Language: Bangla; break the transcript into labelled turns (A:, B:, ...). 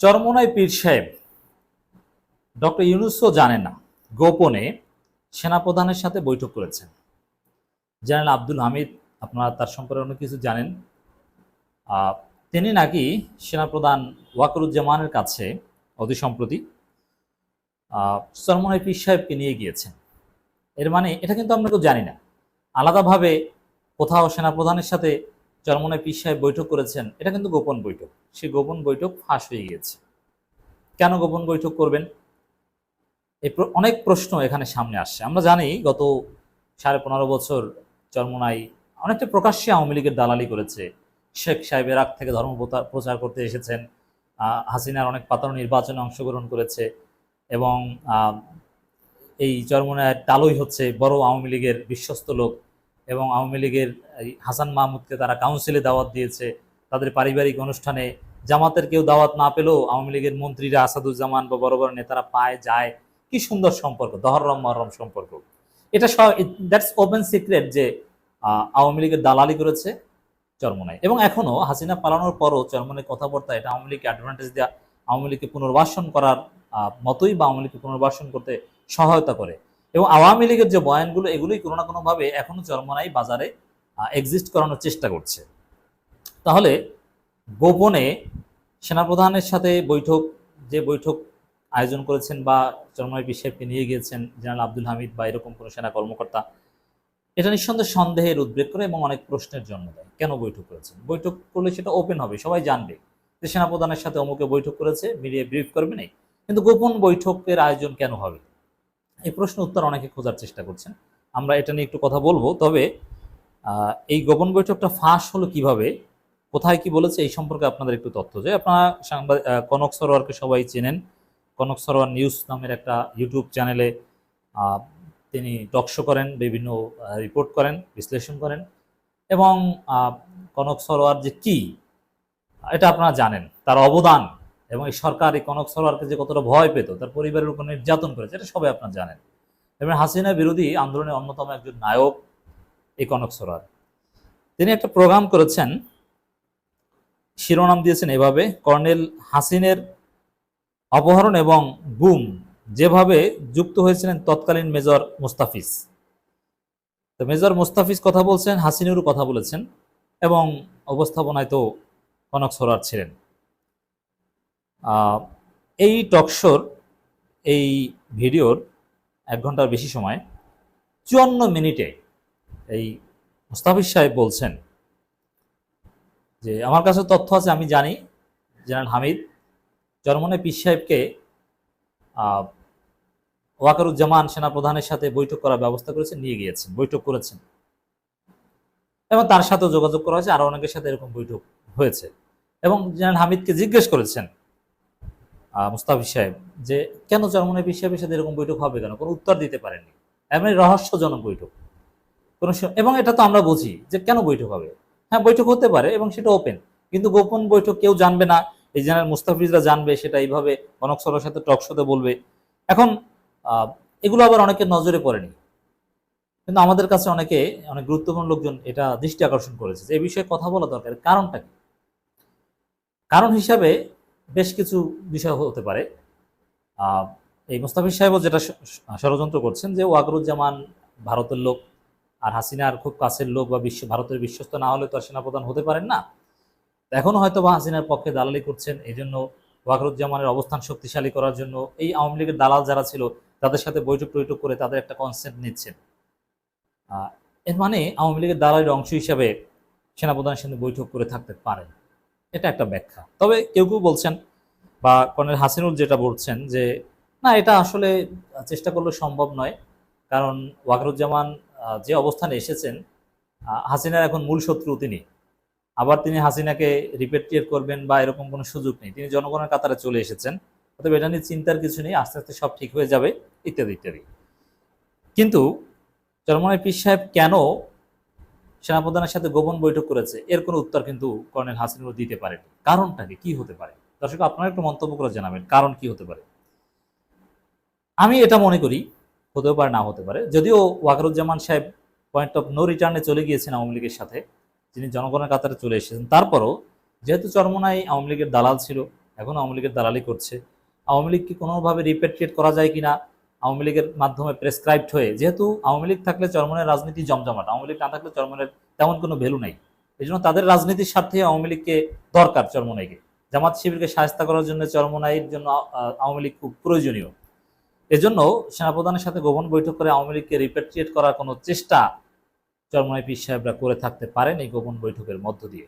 A: চরমনাই পীর সাহেব, ডক্টর ইউনুসও জানে না, গোপনে সেনাপ্রধানের সাথে বৈঠক করেছেন। জেনারেল আব্দুল হামিদ, আপনারা তার সম্পর্কে অনেক কিছু জানেন। তিনি নাকি সেনাপ্রধান ওয়াকরুজ্জামানের কাছে, অতি সম্প্রতি চরমনাই পীর সাহেবকে নিয়ে গিয়েছেন। এর মানে এটা কিন্তু আমরা কেউ জানি না। আলাদাভাবে কোথাও সেনাপ্রধানের সাথে চরমনাই পীর সাহেব বৈঠক করেছেন, এটা কিন্তু গোপন বৈঠক। সেই গোপন বৈঠক ফাঁস হয়ে গিয়েছে। কেন গোপন বৈঠক করবেন? এই অনেক প্রশ্ন এখানে সামনে আসছে। আমরা জানি গত সাড়ে পনেরো বছর চরমনাই অনেকটা প্রকাশ্যে আওয়ামী লীগের দালালি করেছে। শেখ সাহেব এরাক থেকে ধর্ম প্রচার করতে এসেছেন। হাসিনার অনেক পাতানো নির্বাচনে অংশগ্রহণ করেছে এবং এই চরমনায় টালই হচ্ছে বড় আওয়ামী লীগের বিশ্বস্ত লোক। এবং আওয়ামী লীগের হাসান মাহমুদকে তারা কাউন্সিলে দাওয়াত দিয়েছে। তাদের পারিবারিক অনুষ্ঠানে জামাতের কেউ দাওয়াত না পেলেও আওয়ামী লীগের মন্ত্রীরা আসাদুজ্জামান বা বড় বড় নেতারা পায়, যায়। কি সুন্দর সম্পর্ক, দহরম, মহরম সম্পর্ক। এটা দ্যাটস ওপেন সিক্রেট যে আওয়ামী লীগের দালালি করেছে চরমনায় এবং এখনও হাসিনা পালানোর পরও চরমনায় কথাবার্তা, এটা আওয়ামী লীগকে অ্যাডভান্টেজ দেওয়া আওয়ামী লীগকে পুনর্বাসন করার মতোই বা আওয়ামী লীগকে পুনর্বাসন করতে সহায়তা করে। এবং আওয়ামী লীগের যে বয়ানগুলো, এগুলোই কোনো না কোনোভাবে এখনও চরমনাই বাজারে এক্সিস্ট করানোর চেষ্টা করছে। তাহলে গোপনে সেনাপ্রধানের সাথে বৈঠক, যে বৈঠক আয়োজন করেছেন বা চরমনাই সাহেবকে নিয়ে গিয়েছেন, জেনারেল আব্দুল হামিদ বা এরকম কোনো সেনা কর্মকর্তা, এটা নিঃসন্দেহে সন্দেহের উদ্বেগ করে এবং অনেক প্রশ্নের জন্ম দেয়। কেন বৈঠক করেছেন? বৈঠক করলে সেটা ওপেন হবে, সবাই জানবে যে সেনাপ্রধানের সাথে অমুকে বৈঠক করেছে মিডিয়া ব্রিফ করবে না কিন্তু গোপন বৈঠকের আয়োজন কেন হবে? এই প্রশ্ন উত্তর অনেকে খোঁজার চেষ্টা করছেন। আমরা এটা নিয়ে একটু কথা বলব। তবে এই গোপন বৈঠকটা ফাঁস হলো কীভাবে? কোথায় কি বলেছে? এই সম্পর্কে আপনাদের একটু তথ্য যে আপনারা সাংবাদিক কনক সরোয়ারকে সবাই চেনেন। কনক সরোয়ার নিউজ নামের একটা ইউটিউব চ্যানেলে তিনি টকশো করেন, বিভিন্ন রিপোর্ট করেন, বিশ্লেষণ করেন। এবং কনক সরোয়ার যে কি, এটা আপনারা জানেন। তার অবদান এবং এই সরকার, এই কনক সরোয়ারকে যে কতটা ভয় পেত, তার পরিবারের উপর নির্যাতন করেছে, এটা সবাই আপনার জানেন। এবং হাসিনা বিরোধী আন্দোলনের অন্যতম একজন নায়ক এই কনক সরার তিনি একটা প্রোগ্রাম করেছেন, শিরোনাম দিয়েছেন এভাবে, কর্নেল হাসিনের অপহরণ এবং গুম, যেভাবে যুক্ত হয়েছিলেন তৎকালীন মেজর মুস্তাফিজ। তো মেজর মুস্তাফিজ কথা বলছেন, হাসিনেরও কথা বলেছেন, এবং অবস্থাপনায় তো কনক সরোয়ার ছিলেন। এই টকশোর এই ভিডিওর এক ঘণ্টার বেশি সময়, চুয়ান্ন মিনিটে এই মুস্তাফিজ সাহেব বলছেন যে, আমার কাছে তথ্য আছে, আমি জানি। জেনারেল হামিদ জর্মনে পীর সাহেবকে ওয়াকারুজ্জামান সেনাপ্রধানের সাথে বৈঠক করার ব্যবস্থা করেছেন, নিয়ে গিয়েছেন, বৈঠক করেছেন। এবং তার সাথেও যোগাযোগ করা হয়েছে আরও অনেকের সাথে এরকম বৈঠক হয়েছে। এবং জেনারেল হামিদকে জিজ্ঞেস করেছেন মুস্তাফিজ সাহেব, যে কেন চরমনে পীর সাহেবের সাথে এরকম বৈঠক হবে কেন? কোনো উত্তর দিতে পারেননি। এমনি রহস্যজনক বৈঠক। কোনো এবং এটা তো আমরা বুঝি যে কেন বৈঠক হবে? হ্যাঁ বৈঠক হতে পারে এবং সেটা ওপেন কিন্তু গোপন বৈঠক কেউ জানবে না। এই জেনারেল মুস্তাফিজরা জানবে, সেটা এইভাবে কনক সরের সাথে টক শোতে বলবে। এখন এগুলো আবার অনেকের নজরে পড়েনি। কিন্তু আমাদের কাছে অনেকে, অনেক গুরুত্বপূর্ণ লোকজন এটা দৃষ্টি আকর্ষণ করেছে যে এই বিষয়ে কথা বলা দরকার। কারণটা কি? কারণ হিসাবে বেশ কিছু বিষয় হতে পারে। এই মুস্তাফিজ সাহেবও যেটা ষড়যন্ত্র করছেন যে ওয়াকরুজ্জামান ভারতের লোক আর হাসিনার খুব কাছের লোক বা বিশ্ব, ভারতের বিশ্বস্ত না হলে তো আর সেনাপ্রধান হতে পারেন না। এখনও হয়তো বা হাসিনার পক্ষে দালালি করছেন এই জন্য ওয়াকরুজ্জামানের অবস্থান শক্তিশালী করার জন্য এই আওয়ামী লীগের দালাল যারা ছিল তাদের সাথে বৈঠক টৈঠক করে তাদের একটা কনসেন্ট নিচ্ছেন। এর মানে আওয়ামী লীগের দালালির অংশ হিসাবে সেনাপ্রধানের সঙ্গে বৈঠক করে থাকতে পারেন। এটা একটা ব্যাখ্যা। তবে কেউ কেউ বলছেন বা কর্নেল হাসিনুল যেটা বলছেন যে, না, এটা আসলে চেষ্টা করলে সম্ভব নয়। কারণ ওয়াকরুজ্জামান যে অবস্থানে এসেছেন হাসিনার এখন মূল শত্রু তিনি। আবার তিনি হাসিনাকে রিপেট্রিয়েট করবেন বা এরকম কোনো সুযোগ নেই। তিনি জনগণের কাতারে চলে এসেছেন। অতএব এটা নিয়ে চিন্তার কিছু নেই, আস্তে আস্তে সব ঠিক হয়ে যাবে, ইত্যাদি ইত্যাদি। কিন্তু চরমনায় পীর সাহেব কেন সেনাপ্রধানের সাথে গোপন বৈঠক করেছে, এর কোনো উত্তর কিন্তু কর্নেল হাসিনুল দিতে পারেনি। কারণটা কি? কি হতে পারে? দর্শক, আপনারা একটু মন্তব্য করে জানাবেন, কারণ কি হতে পারে? আমি এটা মনে করি, হতেও পারে, না হতে পারে। যদিও ওয়াকারুজ্জামান সাহেব পয়েন্ট অফ নো রিটার্নে চলে গিয়েছেন আওয়ামী লীগের সাথে, যিনি জনগণের কাতারে চলে এসেছেন। তারপরও যেহেতু চরমনাই আওয়ামী লীগের দালাল ছিল, এখন আওয়ামী লীগের দালালি করছে। আওয়ামী লীগকে কোনোভাবে রিপেট্রিয়েট করা যায় কিনা? আওয়ামী লীগের মাধ্যমে প্রেসক্রাইবড হয়ে, যেহেতু আওয়ামী লীগ থাকলে চরমনের রাজনীতি জমজমাট, আওয়ামী লীগ না থাকলে চরমনের তেমন কোনো ভ্যালু নেই। এই জন্য তাদের রাজনীতির স্বার্থে আওয়ামী লীগকে দরকার চরমনাইকে। জামাত শিবিরকে সাহায্য করার জন্য চরমনাইয়ের জন্য আওয়ামী লীগ খুব প্রয়োজনীয়। এজন্য সেনাপ্রধানের সাথে গোপন বৈঠক করে আওয়ামী লীগকে রিপেট্রিয়েট করার কোনো চেষ্টা চরমনাই পীর সাহেবরা করে থাকতে পারেন এই গোপন বৈঠকের মধ্য দিয়ে।